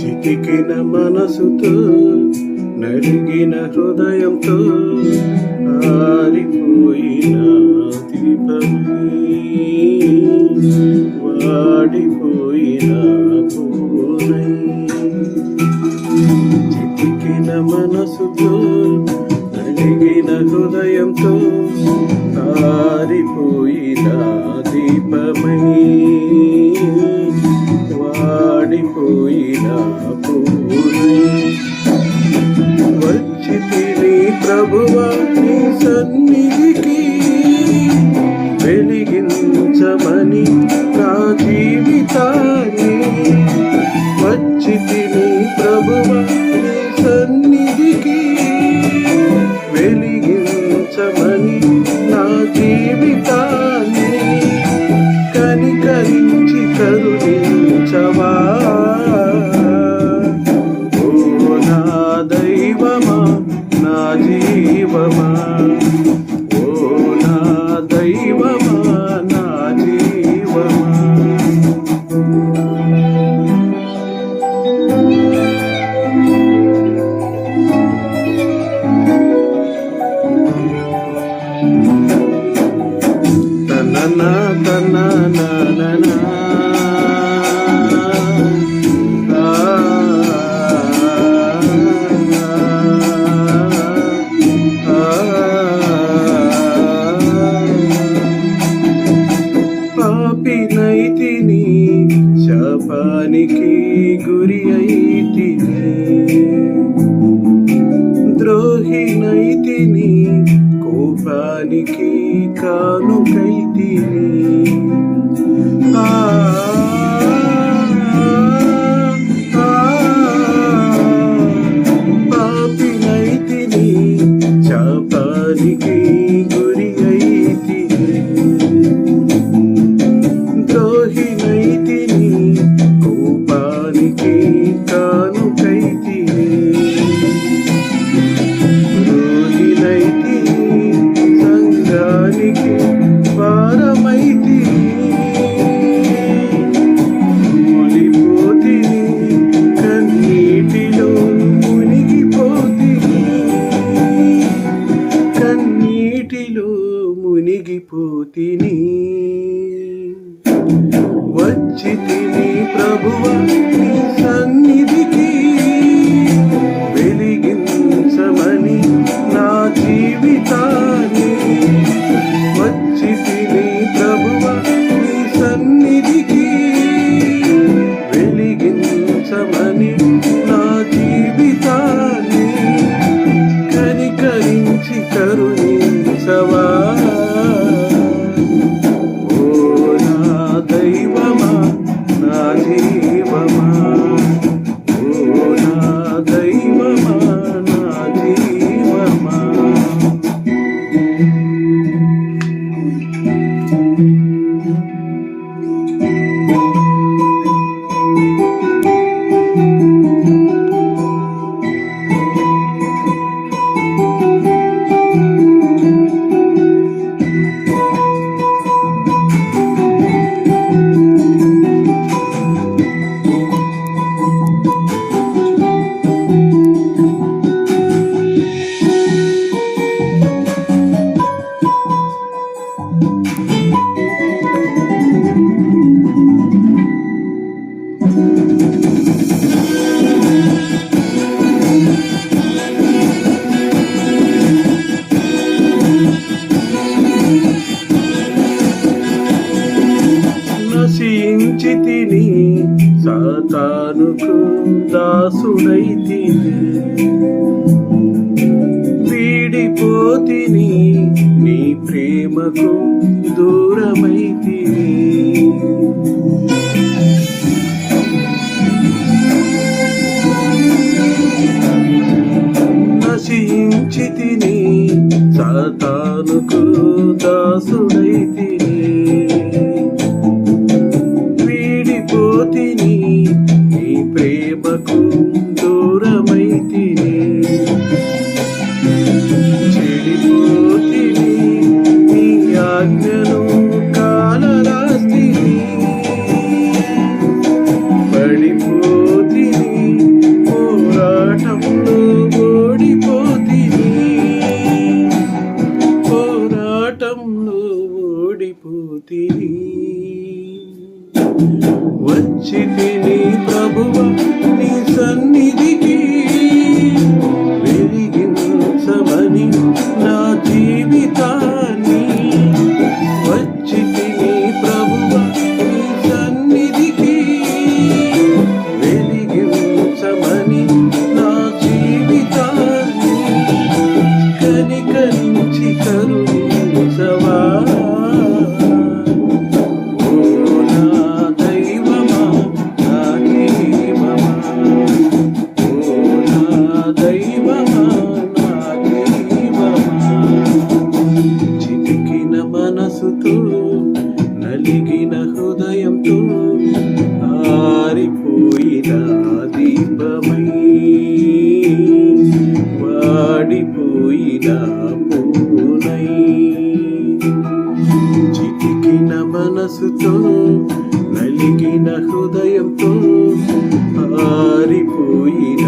చితికిన మనసుతో నలిగిన హృదయంతో ఆరిపోయిన దీపమే వాడిపోయిన పూనై చితికిన మనసుతో నలిగిన హృదయంతో ఆరిపోయిన వెలుగునిదికి వెలిగించమని నా జీవితాన్ని వచ్చి తిని ప్రభువ సన్నిధికి వెలిగించమని na na na రూపానికి కానుకైతిని ఆ seperti ini నీకు దాసుడైతిని వీడిపోతిని నీ ప్రేమకు దూరమైతిని. నశించితిని సాతానుకు దాసుడైతిని. You. నా జీవితాన్ని పూనై. చితికిన మనసుతో నలిగిన హృదయంతో ఆరిపోయిన